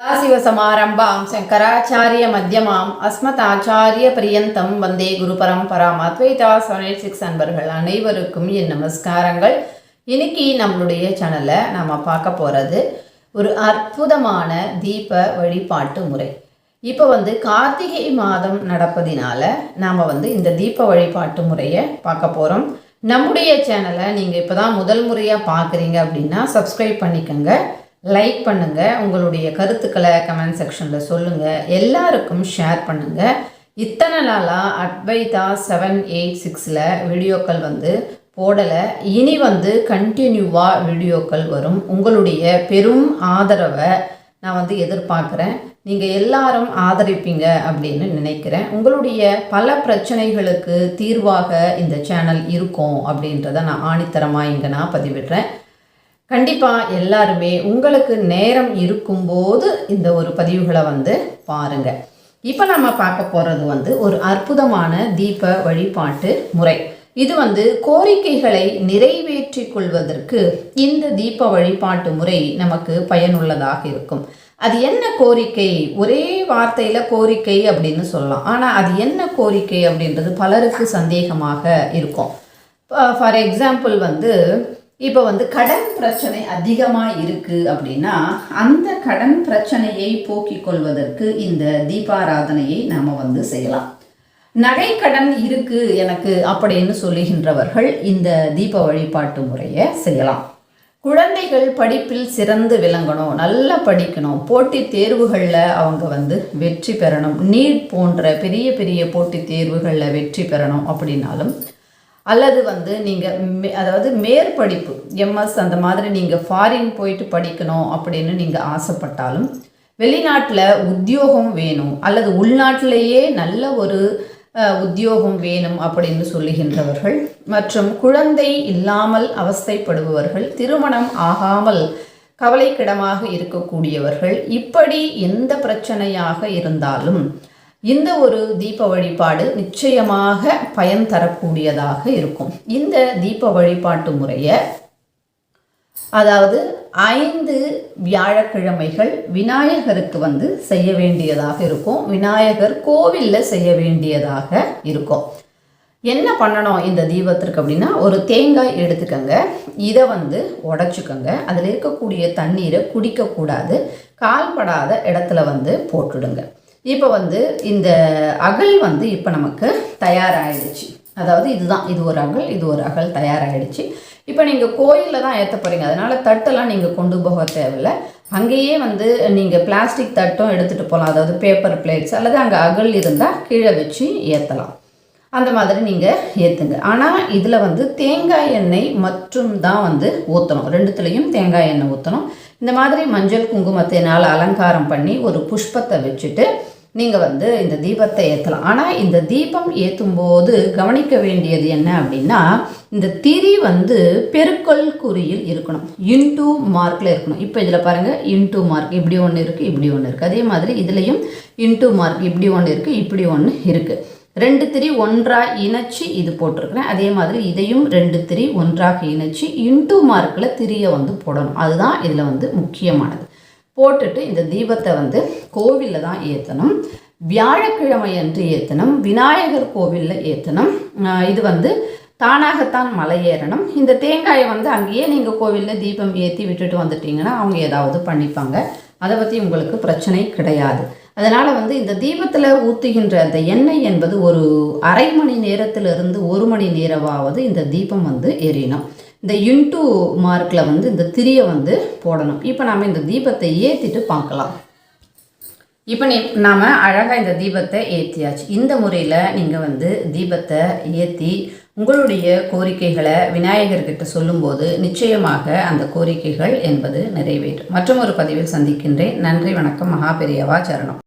சதாசிவசமாரம்பாம் சங்கராச்சாரிய மத்தியமாம் அஸ்மதாச்சாரிய பிரியந்தம் வந்தே குரு பரம்பராம் அத்வைதா சிக்ஸ் அன்பர்கள் அனைவருக்கும் என் நமஸ்காரங்கள். இன்னைக்கு நம்மளுடைய சேனலை நாம் பார்க்க போகிறது ஒரு அற்புதமான தீப வழிபாட்டு முறை. இப்போ வந்து கார்த்திகை மாதம் நடப்பதினால நாம் வந்து இந்த தீப வழிபாட்டு முறையை பார்க்க போகிறோம் நம்முடைய சேனலை நீங்கள் இப்போ தான் முதல் முறையாக பார்க்குறீங்க அப்படின்னா சப்ஸ்கிரைப் பண்ணிக்கோங்க லைக் பண்ணுங்கள் உங்களுடைய கருத்துக்களை கமெண்ட் செக்ஷனில் சொல்லுங்கள் எல்லாருக்கும் ஷேர் பண்ணுங்கள் இத்தனை நாளாக அட்வைதா செவன் எயிட் சிக்ஸில் வீடியோக்கள் வந்து போடலை. இனி வந்து கண்டினியூவாக வீடியோக்கள் வரும். உங்களுடைய பெரும் ஆதரவை நான் வந்து எதிர்பார்க்குறேன். நீங்கள் எல்லாரும் ஆதரிப்பீங்க அப்படின்னு நினைக்கிறேன். உங்களுடைய பல பிரச்சனைகளுக்கு தீர்வாக இந்த சேனல் இருக்கும் அப்படின்றத நான் ஆணித்தரமாக இங்கே நான் பதிவிடுறேன். கண்டிப்பாக எல்லாருமே உங்களுக்கு நேரம் இருக்கும்போது இந்த ஒரு பதிவுகளை வந்து பாருங்கள் இப்போ நம்ம பார்க்க போகிறது வந்து ஒரு அற்புதமான தீப வழிபாட்டு முறை. இது வந்து கோரிக்கைகளை நிறைவேற்றி கொள்வதற்கு இந்த தீப வழிபாட்டு முறை நமக்கு பயனுள்ளதாக இருக்கும். அது என்ன கோரிக்கை? ஒரே வார்த்தையில் கோரிக்கை அப்படின்னு சொல்லலாம். ஆனால் அது என்ன கோரிக்கை அப்படின்றது பலருக்கு சந்தேகமாக இருக்கும். ஃபார் எக்ஸாம்பிள் வந்து இப்போ வந்து கடன் பிரச்சனை அதிகமாக இருக்குது அப்படின்னா அந்த கடன் பிரச்சனையை போக்கிக் கொள்வதற்கு இந்த தீபாராதனையை நாம் வந்து செய்யலாம். நகை கடன் இருக்குது எனக்கு அப்படின்னு சொல்லுகின்றவர்கள் இந்த தீப வழிபாட்டு முறையை செய்யலாம். குழந்தைகள் படிப்பில் சிறந்து விளங்கணும் நல்லா படிக்கணும். போட்டித் தேர்வுகளில் அவங்க வந்து வெற்றி பெறணும். நீட் போன்ற பெரிய பெரிய போட்டித் தேர்வுகளில் வெற்றி பெறணும் அப்படின்னாலும் அல்லது வந்து நீங்கள் மே அதாவது மேற்படிப்பு எம்எஸ் அந்த மாதிரி நீங்கள் ஃபாரின் போயிட்டு படிக்கணும் அப்படின்னு நீங்கள் ஆசைப்பட்டாலும் வெளிநாட்டில் உத்தியோகம் வேணும் அல்லது உள்நாட்டிலேயே நல்ல ஒரு உத்தியோகம் வேணும் அப்படின்னு சொல்லுகின்றவர்கள். மற்றும் குழந்தை இல்லாமல் அவஸ்தைப்படுபவர்கள் திருமணம் ஆகாமல் கவலைக்கிடமாக இருக்கக்கூடியவர்கள் இப்படி எந்த பிரச்சனையாக இருந்தாலும் இந்த ஒரு தீப வழிபாடு நிச்சயமாக பயன் தரக்கூடியதாக இருக்கும். இந்த தீப வழிபாட்டு முறையை அதாவது ஐந்து வியாழக்கிழமைகள் விநாயகருக்கு வந்து செய்ய வேண்டியதாக இருக்கும். விநாயகர் கோவிலில் செய்ய வேண்டியதாக இருக்கும். என்ன பண்ணணும் இந்த தீபத்திற்கு அப்படின்னா ஒரு தேங்காய் எடுத்துக்கோங்க. இதை வந்து உடச்சிக்கோங்க. அதில் இருக்கக்கூடிய தண்ணீரை குடிக்கக்கூடாது. கால்படாத இடத்துல வந்து போட்டுடுங்க. இப்போ வந்து இந்த அகல் வந்து இப்போ நமக்கு தயாராகிடுச்சு அதாவது இதுதான் இது ஒரு அகல் இது ஒரு அகல் தயாராகிடுச்சு. இப்போ நீங்கள் கோயிலில் தான் ஏற்ற போகிறீங்க அதனால் தட்டெல்லாம் நீங்கள் கொண்டு போக தேவையில்ல. அங்கேயே வந்து நீங்கள் பிளாஸ்டிக் தட்டும் எடுத்துகிட்டு போகலாம் அதாவது பேப்பர் பிளேட்ஸ் அல்லது அங்கே அகல் இருந்தால் கீழே வச்சு ஏற்றலாம் அந்த மாதிரி நீங்கள் ஏற்றுங்க ஆனால் இதில் வந்து தேங்காய் எண்ணெய் மற்றும் தான் வந்து ஊற்றணும் ரெண்டுத்துலேயும் தேங்காய் எண்ணெய் ஊற்றணும் இந்த மாதிரி மஞ்சள் குங்குமத்தினால் அலங்காரம் பண்ணி ஒரு புஷ்பத்தை வச்சுட்டு நீங்கள் வந்து இந்த தீபத்தை ஏற்றலாம் ஆனால் இந்த தீபம் ஏற்றும் போது கவனிக்க வேண்டியது என்ன அப்படின்னா இந்த திரி வந்து பெருக்கல் குறியில் இருக்கணும். இன்டூ மார்க்கில் இருக்கணும். இப்போ இதில் பாருங்கள் இன்டூ மார்க் இப்படி ஒன்று இருக்குது இப்படி ஒன்று இருக்குது அதே மாதிரி இதுலேயும் இன்டூ மார்க் இப்படி ஒன்று இருக்குது இப்படி ஒன்று இருக்குது ரெண்டு திரி ஒன்றாக இணைச்சி இது போட்டிருக்கிறேன். அதே மாதிரி இதையும் ரெண்டு திரி ஒன்றாக இணைச்சி இன்டூ மார்க்கில் திரியை வந்து போடணும். அதுதான் இதில் வந்து முக்கியமானது. போட்டுட்டு இந்த தீபத்தை வந்து கோவிலில் தான் ஏற்றணும் வியாழக்கிழமை அன்று ஏற்றணும் விநாயகர் கோவிலில் ஏற்றணும் இது வந்து தானாகத்தான் மலை ஏறணும். இந்த தேங்காயை வந்து அங்கேயே நீங்கள் கோவிலில் தீபம் ஏற்றி விட்டுட்டு வந்துட்டீங்கன்னா அவங்க ஏதாவது பண்ணிப்பாங்க. அதை பற்றி உங்களுக்கு பிரச்சனை கிடையாது. அதனால் வந்து இந்த தீபத்தில் ஊற்றுகின்ற அந்த எண்ணெய் என்பது ஒரு அரை மணி நேரத்திலிருந்து ஒரு மணி நேரமாவது இந்த தீபம் வந்து எரியணும். இந்த இன்டூ மார்க்கில் வந்து இந்த திரியை வந்து போடணும். இப்போ நாம் இந்த தீபத்தை ஏற்றிட்டு பார்க்கலாம். இப்போ நீ நாம் அழகாக இந்த தீபத்தை ஏற்றியாச்சு இந்த முறையில் நீங்கள் வந்து தீபத்தை ஏற்றி உங்களுடைய கோரிக்கைகளை விநாயகர்கிட்ட சொல்லும்போது நிச்சயமாக அந்த கோரிக்கைகள் என்பது நிறைவேறும். மற்றும் ஒரு பதிவில் சந்திக்கின்றேன். நன்றி வணக்கம் மகாபெரியவா சரணம்.